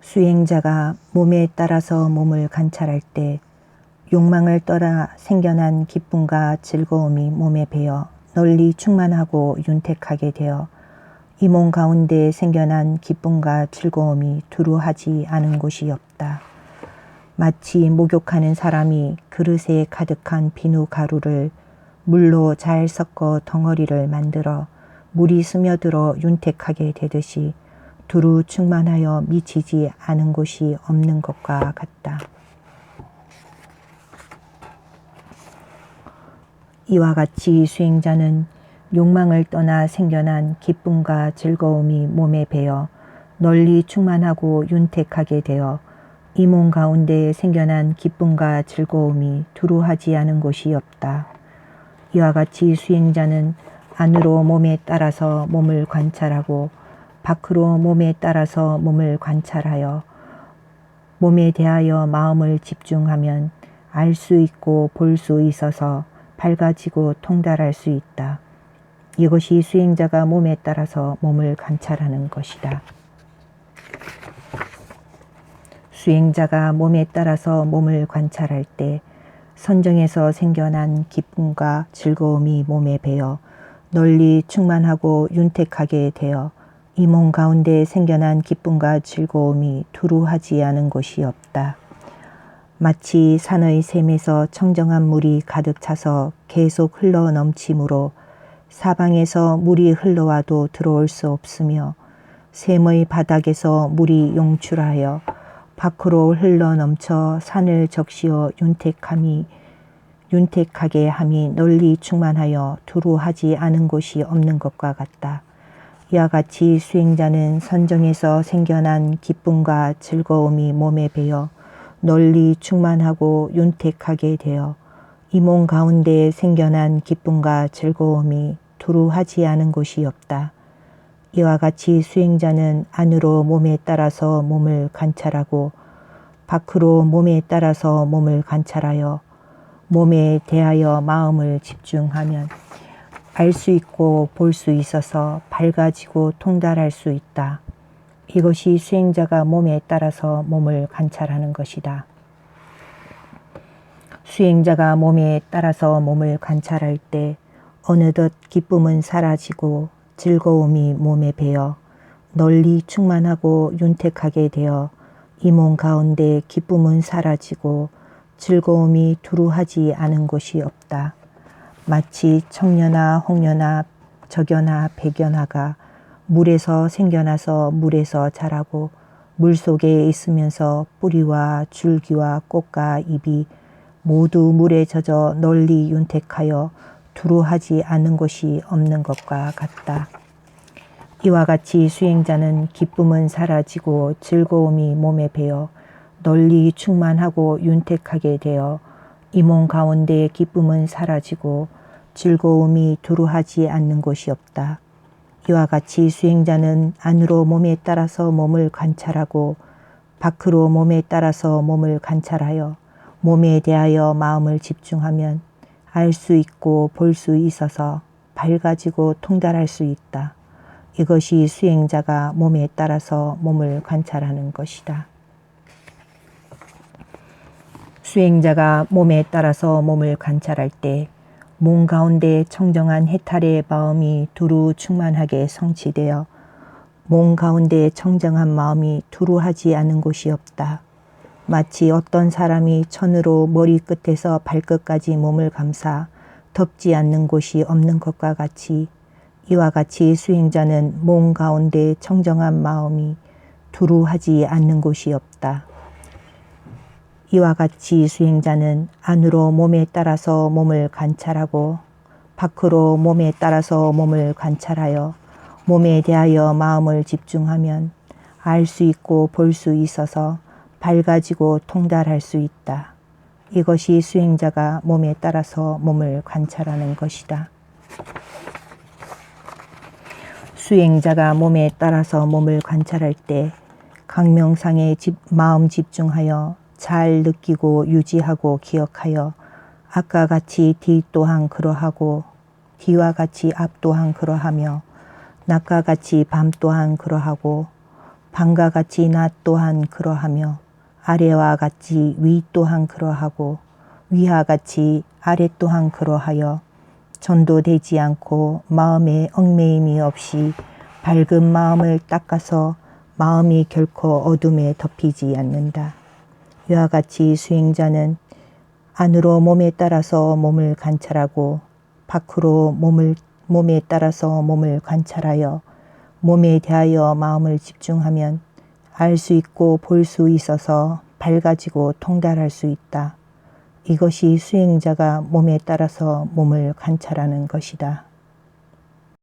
수행자가 몸에 따라서 몸을 관찰할 때 욕망을 떠나 생겨난 기쁨과 즐거움이 몸에 배어 널리 충만하고 윤택하게 되어 이 몸 가운데 생겨난 기쁨과 즐거움이 두루하지 않은 곳이 없다. 마치 목욕하는 사람이 그릇에 가득한 비누 가루를 물로 잘 섞어 덩어리를 만들어 물이 스며들어 윤택하게 되듯이 두루 충만하여 미치지 않은 곳이 없는 것과 같다. 이와 같이 수행자는 욕망을 떠나 생겨난 기쁨과 즐거움이 몸에 배어 널리 충만하고 윤택하게 되어 이 몸 가운데 생겨난 기쁨과 즐거움이 두루하지 않은 곳이 없다. 이와 같이 수행자는 안으로 몸에 따라서 몸을 관찰하고 밖으로 몸에 따라서 몸을 관찰하여 몸에 대하여 마음을 집중하면 알 수 있고 볼 수 있어서 밝아지고 통달할 수 있다. 이것이 수행자가 몸에 따라서 몸을 관찰하는 것이다. 수행자가 몸에 따라서 몸을 관찰할 때 선정에서 생겨난 기쁨과 즐거움이 몸에 배어 널리 충만하고 윤택하게 되어 이 몸 가운데 생겨난 기쁨과 즐거움이 두루하지 않은 곳이 없다. 마치 산의 샘에서 청정한 물이 가득 차서 계속 흘러 넘치므로 사방에서 물이 흘러와도 들어올 수 없으며 샘의 바닥에서 물이 용출하여 밖으로 흘러 넘쳐 산을 적시어 윤택함이 윤택하게 함이 널리 충만하여 두루하지 않은 곳이 없는 것과 같다. 이와 같이 수행자는 선정에서 생겨난 기쁨과 즐거움이 몸에 배어 널리 충만하고 윤택하게 되어 이 몸 가운데 생겨난 기쁨과 즐거움이 두루하지 않은 곳이 없다. 이와 같이 수행자는 안으로 몸에 따라서 몸을 관찰하고 밖으로 몸에 따라서 몸을 관찰하여 몸에 대하여 마음을 집중하면 알 수 있고 볼 수 있어서 밝아지고 통달할 수 있다. 이것이 수행자가 몸에 따라서 몸을 관찰하는 것이다. 수행자가 몸에 따라서 몸을 관찰할 때 어느덧 기쁨은 사라지고 즐거움이 몸에 배어 널리 충만하고 윤택하게 되어 이 몸 가운데 기쁨은 사라지고 즐거움이 두루하지 않은 곳이 없다. 마치 청년아 홍년아 적연아 백연아가 물에서 생겨나서 물에서 자라고 물 속에 있으면서 뿌리와 줄기와 꽃과 잎이 모두 물에 젖어 널리 윤택하여 두루하지 않은 곳이 없는 것과 같다. 이와 같이 수행자는 기쁨은 사라지고 즐거움이 몸에 배어 널리 충만하고 윤택하게 되어 이 몸 가운데 기쁨은 사라지고 즐거움이 두루하지 않는 곳이 없다. 이와 같이 수행자는 안으로 몸에 따라서 몸을 관찰하고 밖으로 몸에 따라서 몸을 관찰하여 몸에 대하여 마음을 집중하면 알 수 있고 볼 수 있어서 밝아지고 통달할 수 있다. 이것이 수행자가 몸에 따라서 몸을 관찰하는 것이다. 수행자가 몸에 따라서 몸을 관찰할 때 몸 가운데 청정한 해탈의 마음이 두루 충만하게 성취되어 몸 가운데 청정한 마음이 두루하지 않은 곳이 없다. 마치 어떤 사람이 천으로 머리 끝에서 발끝까지 몸을 감싸 덮지 않는 곳이 없는 것과 같이 이와 같이 수행자는 몸 가운데 청정한 마음이 두루하지 않는 곳이 없다. 이와 같이 수행자는 안으로 몸에 따라서 몸을 관찰하고 밖으로 몸에 따라서 몸을 관찰하여 몸에 대하여 마음을 집중하면 알 수 있고 볼 수 있어서 밝아지고 통달할 수 있다. 이것이 수행자가 몸에 따라서 몸을 관찰하는 것이다. 수행자가 몸에 따라서 몸을 관찰할 때 강명상에 집, 마음 집중하여 잘 느끼고 유지하고 기억하여 아까 같이 뒤 또한 그러하고 뒤와 같이 앞 또한 그러하며 낮과 같이 밤 또한 그러하고 방과 같이 나 또한 그러하며 아래와 같이 위 또한 그러하고 위와 같이 아래 또한 그러하여 전도되지 않고 마음에 얽매임이 없이 밝은 마음을 닦아서 마음이 결코 어둠에 덮이지 않는다. 이와 같이 수행자는 안으로 몸에 따라서 몸을 관찰하고 밖으로 몸을 몸에 따라서 몸을 관찰하여 몸에 대하여 마음을 집중하면 알 수 있고 볼 수 있어서 밝아지고 통달할 수 있다. 이것이 수행자가 몸에 따라서 몸을 관찰하는 것이다.